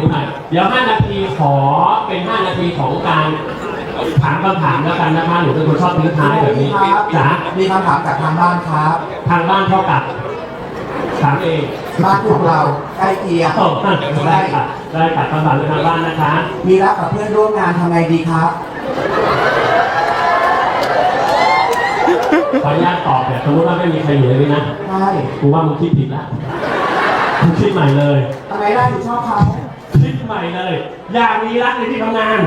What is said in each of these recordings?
ูหน่อยเดี๋ยว 5 นาทีขอเป็น 5 นาทีของการถามคำถามแล้วกันนะคะหนูเป็นคนชอบทิ้งท้ายแบบนี้ครับจ๋ามีคำถามจากทางบ้านครับทางบ้านเท่ากับถามเองบ้านของเราใกล้เคียงได้ค่ะได้ค่ะคำถามจากทางบ้านนะคะ มีรักกับเพื่อนร่วมงานทำไงดีครับ ขออนุญาตตอบแบบสมมติว่าไม่มีใครอยู่ในนี้นะใช่กูว่ามึงคิดผิดล้วมึงคิดใหม่เลยทำไมได้ถึงชอบเขา คิดใหม่เลย อยากมีรักในที่ทำงาน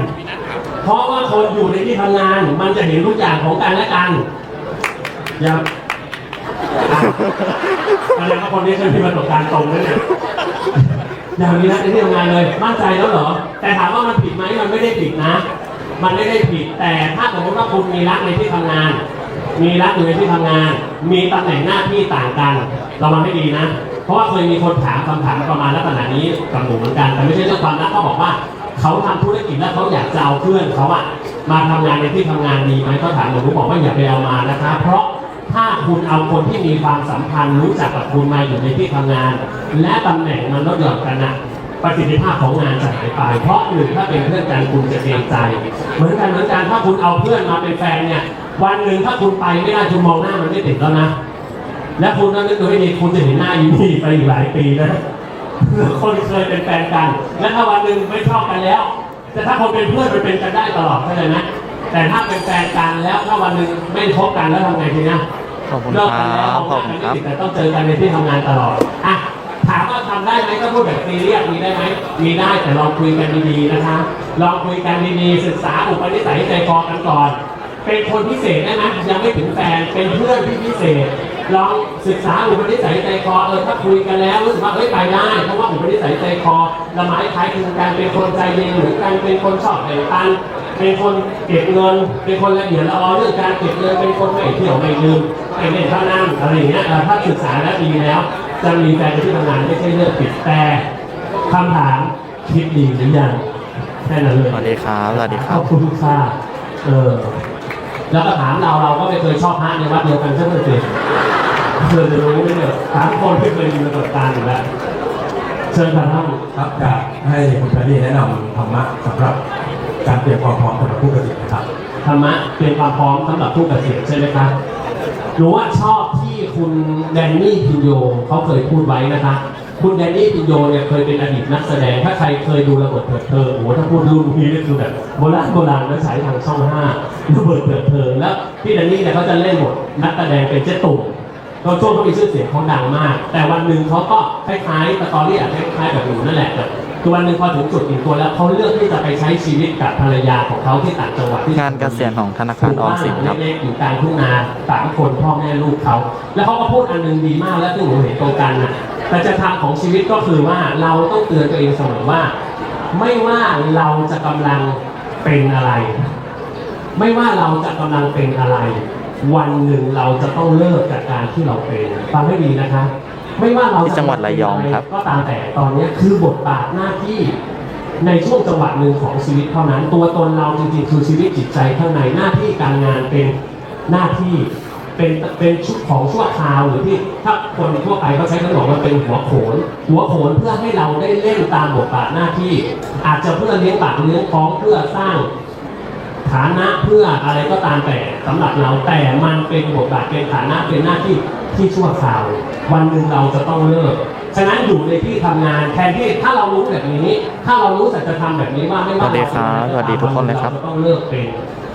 เพราะว่าคนอยู่ในที่ทำงาน มันจะเห็นทุกอย่างของกันและกันอย่าอะอะไรก็คนนี้ฉันมีประสบการณ์ตรงเลยเนี่ยอยากมีรักในที่ทำงานเลยมั่นใจแล้วเหรอ แต่ถามว่ามันผิดไหมมันไม่ได้ผิดนะ มันไม่ได้ผิดแต่ถ้าสมมติว่าคุณมีรักในที่ทำงาน มีรักอยู่ในที่ทำงาน มีตำแหน่งหน้าที่ต่างกันระวังให้ดีนะ เพราะว่าเคยมีคนถามคำถามประมาณลักษณะนี้กับหนูเหมือนกัน แต่ไม่ใช่เรื่องความรักเขาบอกว่าเขาทำธุรกิจแล้วเขาอยากจะเอาเพื่อนเขาอะมาทำงานในที่ทำงานดีไหมเขาถามหนูบอกว่าอย่าไปเอามานะคะ เพราะถ้าคุณเอาคนที่มีความสัมพันธ์รู้จักกับคุณมาอยู่ในที่ทำงาน และตำแหน่งมันลดหย่อนกันนะประสิทธิภาพของงานจะหายไป เพราะหนึ่งถ้าเป็นเพื่อนกันคุณจะเกรงใจ เหมือนกันเหมือนกันถ้าคุณเอาเพื่อนมาเป็นแฟนเนี่ยวันหนึ่งถ้าคุณไปไม่ได้คุณมองหน้ามันไม่ติดแล้วนะ และคุณต้องนึกดูให้ดีคุณจะเห็นหน้าอีนี่ไปอีกหลายปีนะคนเคยเป็นแฟนกัน และถ้าวันหนึ่งไม่ชอบกันแล้ว แต่ถ้าคนเป็นเพื่อนมันเป็นกันได้ตลอดเข้าใจไหมแต่ถ้าเป็นแฟนกันแล้วถ้าวันหนึ่งไม่คบกันแล้วทำไงทีนะขอบคุณเลิกกันแล้วครับขอบคุณครับแต่ต้องเจอกันในที่ทำงานตลอดอะถามว่าทำได้ไหมก็พูดแบบซีเรียสมีได้ไหมมีได้แต่ลองคุยกันดีๆนะคะลองคุยกันดีๆศึกษาอุปนิสัยใจคอกันก่อน เป็นคนพิเศษได้ไหมยังไม่ถึงแฟนเป็นเพื่อนที่พิเศษ ลองศึกษาอุปนิสัยใจคอเออถ้าคุยกันแล้วรู้สึกว่าเฮ้ยไปได้เพราะว่าอุปนิสัยใจคอละไม้คล้ายคลึงกันเป็นคนใจเย็นเหมือนกันเป็นคนชอบแบ่งปันเป็นคนเก็บเงิน เป็นคนละเอียดละออเรื่องการเก็บเงินเป็นคนไม่เที่ยวไม่ลืมไม่เล่นเท่านั้นอะไรอย่างเงี้ยเออถ้าศึกษาแล้วดีแล้วจะมีแฟนในที่ทำงานไม่ใช่เรื่องผิดแต่คำถามคิดดีหรือยังแค่นั้นเลยสวัสดีครับสวัสดีคขรัอบบคุณทุกท่านเออแล้วก็ถามเราเราก็ไม่เคยชอบพระในวัดเดียวกันใช่ไหม เจ๊เธอจะรู้ไหมเนี่ยถามคนที่เคยมีประสบการณ์อยู่แล้วเชิญท่านท่านครับจะให้คุณแพรรี่แนะนำธรรมะสำหรับการเตรียมความพร้อมสำหรับผู้เกษียณนะครับธรรมะเป็นความพร้อมสำหรับผู้เกษียณใช่ไหมครับหนูว่าชอบที่คุณแดนนี่พินโยเขาเคยพูดไว้นะคะคุณแดนนี่พินโยเนี่ยเคยเป็นอดีตนักแสดง ถ้าใครเคยดูระเบิดเถิดเทิงโอ้โหถ้าพูดรุ่นนี้นี่คือแบบโบราณโบราณแล้วฉายทางช่องห้าระเบิดเถิดเทิงแล้วพี่แดนนี่เนี่ยเขาจะเล่นบทนักแสดงเป็นเจ๊ตุ่ม ตอนช่วงเขามีชื่อเสียงเขาดังมาก แต่วันหนึ่งเขาก็คล้ายๆสตอรี่อะคล้ายๆแบบหนูนั่นแหละแต่คือวันหนึ่งพอถึงจุดอิ่มตัวแล้วเขาเลือกที่จะไปใช้ชีวิตกับภรรยาของเขาที่ต่างจังหวัดที่งานเกษียณของธนาคารออมสินครับเล็กๆอยู่กลางทุ่งนาสามคนพ่อแม่ลูกเขาแล้วเขาก็พูดอันหนึงดีมากแล้วที่หนูเห็นตรงกันนะแต่จะทางของชีวิตก็คือว่าเราต้องเตือนตัวเองเสมอว่า ไม่ว่าเราจะกำลังเป็นอะไร ไม่ว่าเราจะกำลังเป็นอะไร วันหนึ่งเราจะต้องเลิกจากการที่เราเป็นฟังให้ดีนะคะ ไม่ว่าเราที่จังหวัดระยองครับ ก็ตามแต่ตอนนี้คือบทบาทหน้าที่ในช่วงจังหวะหนึ่งของชีวิตเท่านั้น ตัวตนเราจริงๆคือชีวิตจิตใจข้างในหน้าที่การงานเป็นหน้าที่เป็นเป็นชุดของชั่วคราวหรือที่ถ้าคนทั่วไปเขาใช้คำบอกว่าเป็นหัวโขน หัวโขนเพื่อให้เราได้เล่นตามบทบาทหน้าที่ อาจจะเพื่อเลี้ยงปากเลี้ยงท้องเพื่อสร้าง ฐานะเพื่ออะไรก็ตามแต่สำหรับเราแต่มันเป็นบทบาทเป็นฐานะเป็นหน้าที่ที่ชั่วคราว วันหนึ่งเราจะต้องเลิกฉะนั้นอยู่ในที่ทำงานแทนที่ถ้าเรารู้แบบนี้ ถ้าเรารู้สัจธรรมแบบนี้ว่าไม่ว่าสวัสดีครับเาจะสวัสดีทุกคนเลยครับาจะต้องเลิกเป็น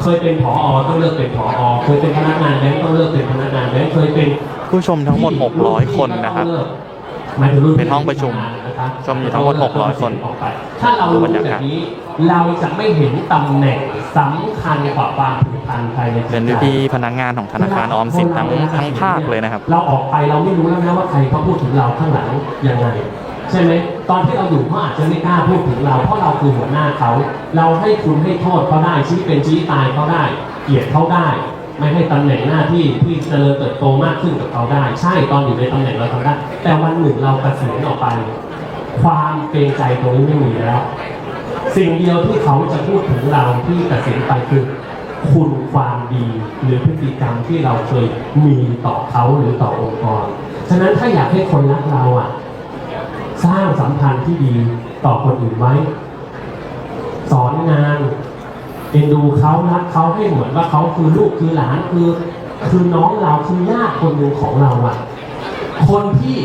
เคยเป็นผอต้องเลิกเป็นผอเคยเป็นพนักงานแบงก์ต้องเลิกเป็นพนักงานแบงก์เคยเป็นผู้ชมทั้งหมด 600 คนนะครับหมายถึงรุ่นเป็นห้องประชุมชมอยู่ทั้งหมด 600 คนถ้าเรารู้ดูบรรยาแบกาศบนี้ เราจะไม่เห็นตำแหน่ง สำคัญกว่าความผูกพันภายในจิตใจเป็นพี่ๆพนักงานของธนาคารออมสินทั้งทั้งภาคเลยนะครับ เราออกไปเราไม่รู้แล้วนะว่าใครเขาพูดถึงเราข้างหลังยังไงใช่ไหมตอนที่เราอยู่เขาอาจจะไม่กล้าพูดถึงเราเพราะเราคือหัวหน้าเขา เราให้คุณให้โทษเขาได้ชี้เป็นชี้ตายเขาได้ เกลียดเขาได้ ไม่ให้ตำแหน่งหน้าที่ที่เจริญเติบโตมากขึ้นกับเขาได้ ใช่ตอนอยู่ในตำแหน่งเราทำได้ แต่วันหนึ่งเราเกษียณออกไป ความเกรงใจตรงนี้ไม่มีแล้ว สิ่งเดียวที่เขาจะพูดถึงเราที่เกษียณไปคือ คุณความดีหรือพฤติกรรมที่เราเคยมีต่อเขาหรือต่อองค์กร ฉะนั้นถ้าอยากให้คนรักเราอะ สร้างสัมพันธ์ที่ดีต่อคนอื่นไว้ สอนงานเอ็นดูเขารักเขาให้เหมือนว่าเขาคือลูกคือหลานคือ คือน้องเราคือญาติคนหนึ่งของเราอะ คนที่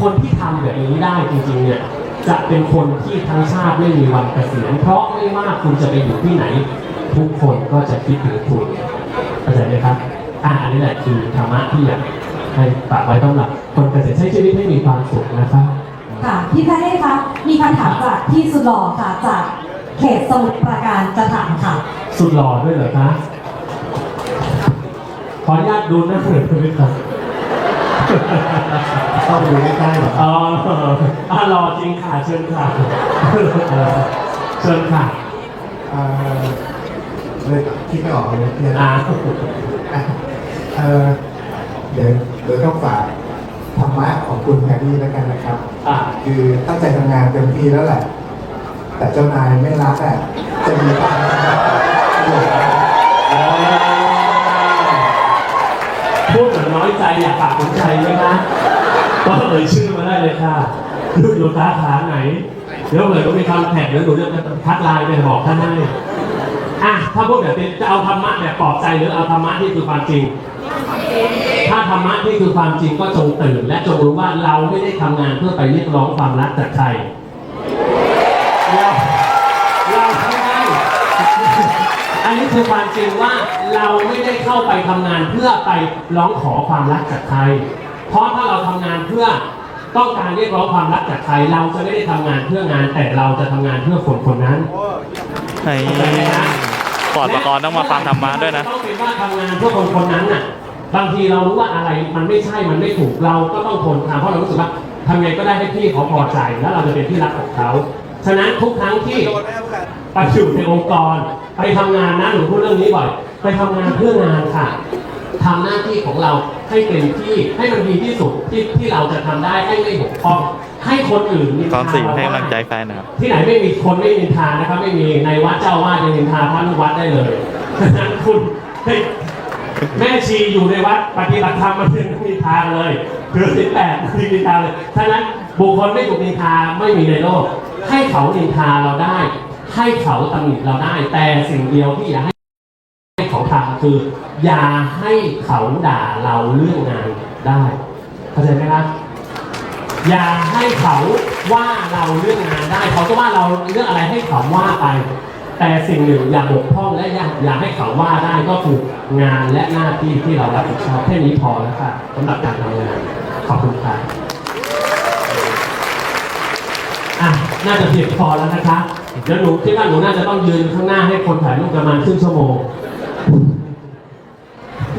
คนที่ทำแบบนี้ได้จริงๆเนี่ย จะเป็นคนที่ทั้งชาติไม่มีวันเกษียณเพราะไม่ว่าคุณจะไปอยู่ที่ไหน ทุกคนก็จะคิดถึงคุณเข้าใจไหมครับอ่าอันนี้แหละคือธรรมะที่อยากให้ฝากไว้ต้องหลับคนเกษียณใช้ชีวิตให้มีความสุขนะครับค่ะพี่แพทย์คะมีคำถามจากพี่สุดหล่อค่ะจากเขตสมุทรปราการจะถามค่ะ สุดหล่อด้วยเหรอคะขออนุญาตดูหน้าเหมือนคุณวิทย์ครับ ต้องไปดูใกล้ๆเหรออ๋ออะรอจริงค่ะเชิญค่ะเออเชิญค่ะเอ่อเลยคิดไม่ออกเลยเนี่ยอ่าเอ่อเดี๋ยวเดี๋ยวต้องฝากธรรมะของคุณแพรรี่แล้วกันนะครับ อ่าคือตั้งใจทำงานเต็มที่แล้วแหละ แต่เจ้านายไม่รักอะจะมีปัญหา พูดเหมือนใจอยากฝากคุณใจไหมคะก็เอ่ยชื่อมาได้เลยค่ะลูกอยู่สาขาไหนเดี๋ยวเลยก็มีคำแท็กเดี๋ยวหนูจะทักไลน์ไปบอกท่านให้อะถ้าพูดแบบจะเอาธรรมะแบบปลอบใจหรือเอาธรรมะที่คือความจริง ถ้าธรรมะที่คือความจริงก็จงตื่นและจงรู้ว่าเราไม่ได้ทำงานเพื่อไปเรียกร้องความรักจากใคร นนี้คือความจริงว่าเราไม่ได้เข้าไปทำงานเพื่อไปร้องขอความรักจากใคร เพราะถ้าเราทำงานเพื่อต้องการเรียกร้องความรักจากใคร เราจะไม่ได้ทำงานเพื่องาน แต่เราจะทำงานเพื่อคนคนนั้นไอ้ปอดประกรณ์ต้องมาฟังธรรมะด้วยนะต้องเป็นว่าทำงานเพื่อคนคนนั้นน่ะ บางทีเรารู้ว่าอะไรมันไม่ใช่มันไม่ถูกเราก็ต้องทนทำเพราะเรารู้สึกว่าทำไงก็ได้ให้พี่เขาพอใจแล้วเราจะเป็นที่รักของเขา ฉะนั้นทุกครั้งที่ไปอยู่ในองค์กร ไปทำงานนะหนูพูดเรื่องนี้บ่อย ไปทำงานเพื่องานค่ะทำหน้าที่ของเราให้เต็มที่ให้มันดีที่สุดที่ที่เราจะทำได้ให้ไม่บกพร่องให้คนอื่นนินกองทาสิงเราให้กำลังใจได้แฟนนะครับ ที่ไหนไม่มีคนไม่นินทานะครับไม่มีในวัดเจ้าอาวาดยังนินทาพระลูกวัดได้เลยฉะนั้นคุณเฮ้ยแม่ชีอยู่ในวัดปฏิบัติธรรมมันยังนินทาเลยคือสิบแปดไม่นินทาเลยฉะนั้นบุคคลไม่ถูกนินทาไม่มีในโลก ให้เขานินทาเราได้ ให้เขาตำหนิเราได้ แต่สิ่งเดียวที่อย่าให้ให้เขาทำคือ อย่าให้เขาด่าเราเรื่องงานได้เข้าใจไหมครับอย่าให้เขาว่าเราเรื่องงานได้ เขาจะว่าเราเรื่องอะไรให้เขาว่าไป แต่สิ่งหนึ่งอย่าบกพร่องและอย่าอย่าให้เขาว่าได้ก็คืองานและหน้าที่ที่เรารับผิดชอบแค่นี้พอแล้วค่ะสำหรับการทำงานขอบคุณค่ะอะ น่าจะเพียงพอแล้วนะคะเดี๋ยวหนูคิดว่าหนูน่าจะต้องยืนข้างหน้าให้คนถ่ายรูปประมาณครึ่งชั่วโมง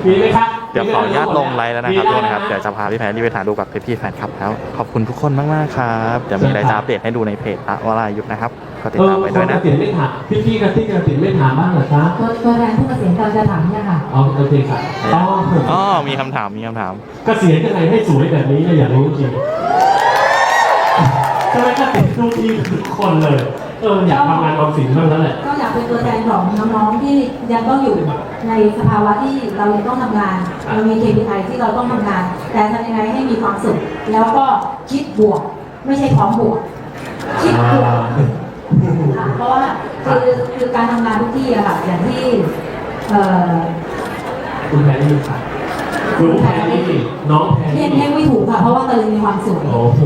มีไหมครับเดี๋ยวขออนุญาตลงไลน์แล้วนะครับทุกคนครับ เดี๋ยวจะพาพี่แพรรี่ไปถ่ายรูปกับพี่ๆแฟนคลับแล้ว ขอบคุณทุกคนมากๆครับ เดี๋ยวมีอะไรจะอัปเดตให้ดูในเพจพระวรายุทธ์นะครับ ก็ติดเออตามคไว้นด้วยเกนะษียณไม่ถามพี่พี่ๆกับที่เกษียณไม่ถามบ้างเหรอคะตัวตัวแทนผู้เกษียณกำลังจะถามเนี่ยค่ะ อ๋อโอเคค่ะอ๋ออ๋อ มีคำถาม มีคำถาม เกษียณยังไงให้สวยแบบนี้เนี่ยอยากรู้จริง ทำไมเกษียณทุกที่ทุกคนเลย เอออยากทำงานกองสินบ้างแล้วแหละ ก็อยากเป็นตัวแทนของน้องๆที่ยังต้องอยู่ในสภาวะที่เรายังต้องทำงาน เรามี KPI ที่เราต้องทำงาน แต่ทำยังไงให้มีความสุข แล้วก็คิดบวก ไม่ใช่พร้อมบวก คิดบวก ค่ะเพราะว่าคือคือการทำงานทุกที่อะค่ะอย่างที่เอ่อคุณแพรรี่ค่ะคุณแพรรี่น้องแพรเรียรี่นเรียกไม่ถูกค่ะ เพราะว่าเตยมีความสวยโอ้โห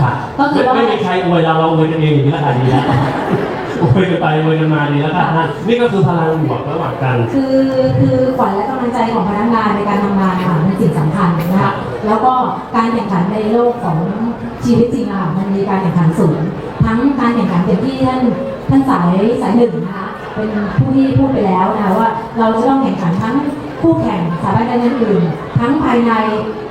ค่ะก็คือว่าไม่มีใครอวยเราเราอวยกันเองอย่างนี้ละกันดีแล้วอวยกันไปอวยกันมาดีแล้วกันนะนี่ก็คือพลังบวกระหว่างกัน คือคือขวัญและกำลังใจของพนักงานในการทำงานค่ะเป็นสิ่งสำคัญนะคะแล้วก็การแข่งขันในโลกของชีวิตจริงอะค่ะมันมีการแข่งขันสูงทั้งการแข่งขันเป็นที่ท่านท่านสายสายหนึ่งนะคะเป็นผู้ที่พูดไปแล้วนะคะว่าเราจะต้องแข่งขันทั้ง คู่แข่งสายการเงินอื่นทั้งภายใน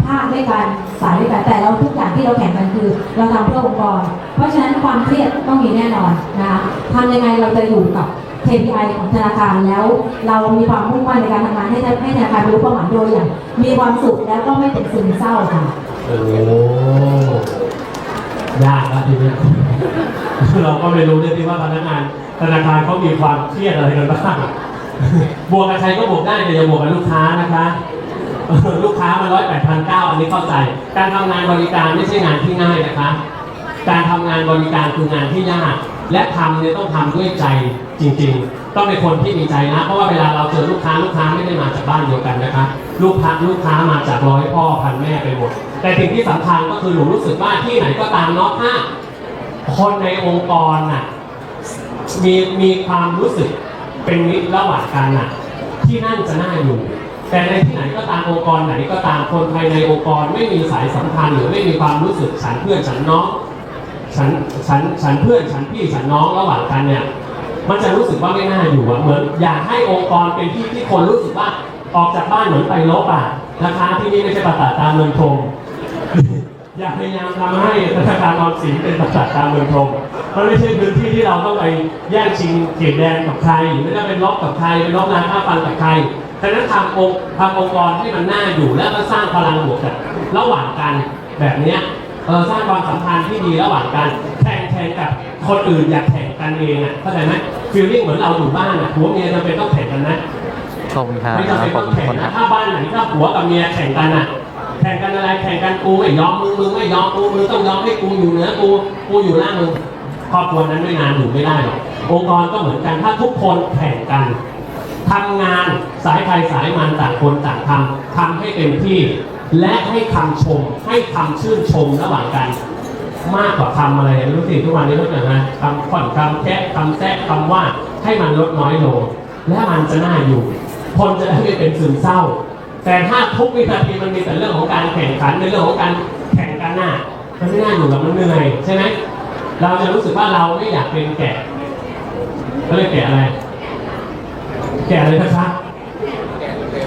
ภาคด้วยกันสายด้วยกันแต่เราทุกอย่างที่เราแข่งกันคือ เราทำเพื่อองค์กร เพราะฉะนั้นความเครียดต้องมีแน่นอนนะคะทำยังไงเราจะอยู่กับ KPI ของธนาคารแล้วเรามีความมุ่งมั่นในการทำงานให้ให้ธนาคารรู้เป้าหมายโดยอย่างมีความสุขแล้วก็ไม่เป็นซึมเศร้าค่ะโอ้ยากแล้วทีนี้เราก็ไม่รู้ด้วยที่ว่าพนักงานธนาคารเขามีความเครียดอะไรกันบ้าง บวกกับใครก็บวกได้แต่อย่าบวกกับลูกค้านะคะ ลูกค้ามาร้อยแปดพันเก้าอันนี้เข้าใจ การทำงานบริการไม่ใช่งานที่ง่ายนะคะ การทำงานบริการคืองานที่ยาก และทำเนี่ยต้องทำด้วยใจจริง ๆ ต้องเป็นคนที่มีใจนะ เพราะว่าเวลาเราเจอลูกค้าลูกค้าไม่ได้มาจากบ้านเดียวกันนะคะ ลูกค้าลูกค้ามาจากร้อยพ่อพันแม่ไปหมด แต่สิ่งที่สำคัญก็คือหนูรู้สึกว่าที่ไหนก็ตามเนาะถ้าคนในองค์กรน่ะมีมีความรู้สึก เป็นมิรระหว่างกันน่ะที่นั่นจะน่าอยู่ แต่ในที่ไหนก็ตามองค์กรไหนก็ตามคนภายในองค์กรไม่มีสายสัมพันธ์หรือไม่มีความรู้สึกฉันเพื่อนฉันน้องฉันฉันฉันเพื่อนฉันพี่ฉันน้องระหว่างกันเนี่ยมันจะรู้สึกว่าไม่น่าอยู่อะเหมือนอยากให้องค์กรเป็นที่ที่คนรู้สึกว่าออกจากบ้านเหมือนไปลบอะนะคะที่นี่ไม่ใช่ประสาตามเมืองทง อยากพยายามทำให้ธนาคารออมสินเป็นประสาทตามเมืองทงมันไม่ใช่พื้นที่ที่เราต้องไปแย่งชิงเขตแดนกับใครหรือไม่ได้เป็นลบกับใครเป็นลบนาค่าฟันกับใครฉะนั้นทำองค์ทำองค์กรให้มันน่าอยู่แล้วก็สร้างพลังบวกกันระหว่างกันแบบเนี้ยเออสร้างความสัมพันธ์ที่ดีระหว่างกันแข่งแข่งกับคนอื่นอยากแข่งกันเองอะเข้าใจไหมฟีลลิ่งเหมือนเราอยู่บ้านอะผัวเมียจำเป็นต้องแข่งกันนะขอบคุณครับไม่จำเป็นขอต้บองคุณทุกแข่งคนครันะบถ้าบ้านไหนถ้าผัวกับเมียแข่งกันอะ แข่งกันอะไรแข่งกันกูไม่ยอมมึงมึงไม่ยอมกูมึงต้องยอมให้กูอยู่เหนือกูกูอยู่ล่างมึงครอบครัวนั้นไม่นานอยู่ไม่ได้หรอกองค์กรก็เหมือนกันถ้าทุกคนแข่งกันทำงานสายใครสายมันต่างคนต่างทำทำให้เต็มที่ และให้คำชม ให้คำชื่นชมระหว่างกัน มากกว่าคำอะไรรู้สิทุกวันนี้รู้จักไหมคำข่อนคำแคะคำแทะคำว่าให้มันลดน้อยลงและมันจะน่าอยู่ คนจะได้ไม่เป็นซึมเศร้า แต่ถ้าทุกวินาทีมันมีแต่เรื่องของการแข่งขันในเรื่องของการแข่งกันหน่ะมันไม่น่าอยู่กับมันเหนื่อยใช่ไหมเราจะรู้สึกว่าเราไม่อยากเป็นแกะก็เลยแกะอะไร แกะอะไรนะครับ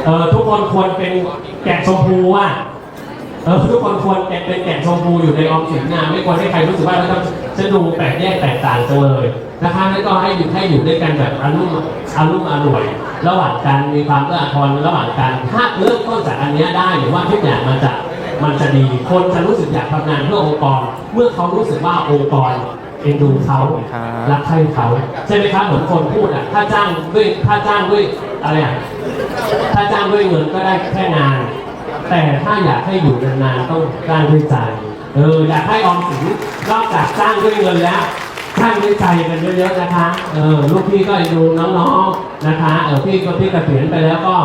เออทุกคนควรเป็นแกะชมพูอะเออทุกคนควรเป็นเป็นแกะชมพูอยู่ในออมสินนะไม่ควรให้ใครรู้สึกว่าเรา จะดูแปลกแยกแตกต่างจังเลยนะคะแล้วก็ให้อยู่ให้อยู่ด้วยกันแบบอารมณ์อารมณ์อร่วย ระหว่างกันมีความเอื้ออาทรระหว่างกันถ้าเริ่มต้นจากอันนี้ได้หรือว่าทุกอย่างมันจะมันจะดีคนจะรู้สึกอยากทำงานเพื่อองค์กร เมื่อเขารู้สึกว่าองค์กรเอ็นดูเขารับรักใคร่เขาใช่ไหมครับเหมือนคนพูดอะถ้าจ้างด้วยถ้าจ้างด้วยอะไรอะถ้าจ้างด้วยเงินก็ได้แค่งาน แต่ถ้าอยากให้อยู่นานๆต้องจ้างด้วยใจ เอออยากให้ออมสินนอกจากจ้างด้วยเงินแล้วจ้างด้วยใจกันเยอะๆนะคะ เออลูกพี่ก็ดูน้องๆนะคะ เออพี่ก็พี่เกษียณไปแล้วก็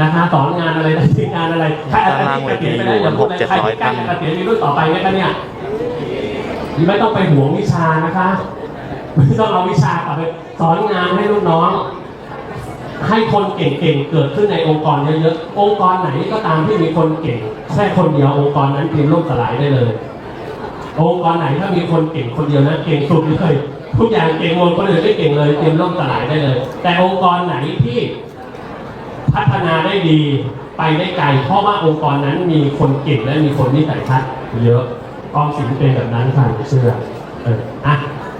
นะคะสอนงานอะไรที่งานอะไรใครอาจจะที่เกษียณไปแล้วอย่าพูดเลยใครที่ใกล้จะเกษียณมีรุ่นต่อไปไหมคะเนี่ยไม่ต้องไปห่วงวิชานะคะไม่ต้องเอาวิชากลับไปสอนงานให้ลูกน้อง ให้คนเก่งๆเกิดขึ้นในองค์กรเยอะๆองค์กรไหนก็ตามที่มีคนเก่งแค่คนเดียวองค์กรนั้นเตรียมล่มสลายได้เลย องค์กรไหนถ้ามีคนเก่งคนเดียวนะเก่งสุดเลยทุกอย่างเก่งหมดคนอื่นไม่เก่งเลยเตรียมล่มสลายได้เลย แต่องค์กรไหนที่พัฒนาได้ดีไปได้ไกลเพราะว่าองค์กรนั้นมีคนเก่งและมีคนนิสัยทัศน์เยอะออมสินเป็นแบบนั้นค่ะเชื่อเอออะ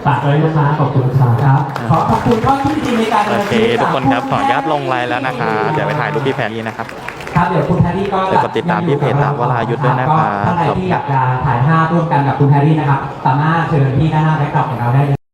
ฝากไว้นะคะขอบคุณค่ะครับ ขอขอบคุณข้อที่ดีในการโอดำเนินเคชีวิตทุกคนครับขออนุญาตลงไลน์แล้วนะคะขอบณเดี๋ยวไปถ่ายรูปพี่แพรรี่นะครับครับเดี๋ยวคุณแพรรี่ก็เดี๋ยวกดติดตามที่เพจวรายุทธ์ด้วยนะครับก็ท่านใดที่อยากจะถ่ายภาพร่วมกันกับคุณแพรรี่นะครับสามารถเชิญที่ด้านหน้าแบ็คกรอบของเราได้เลย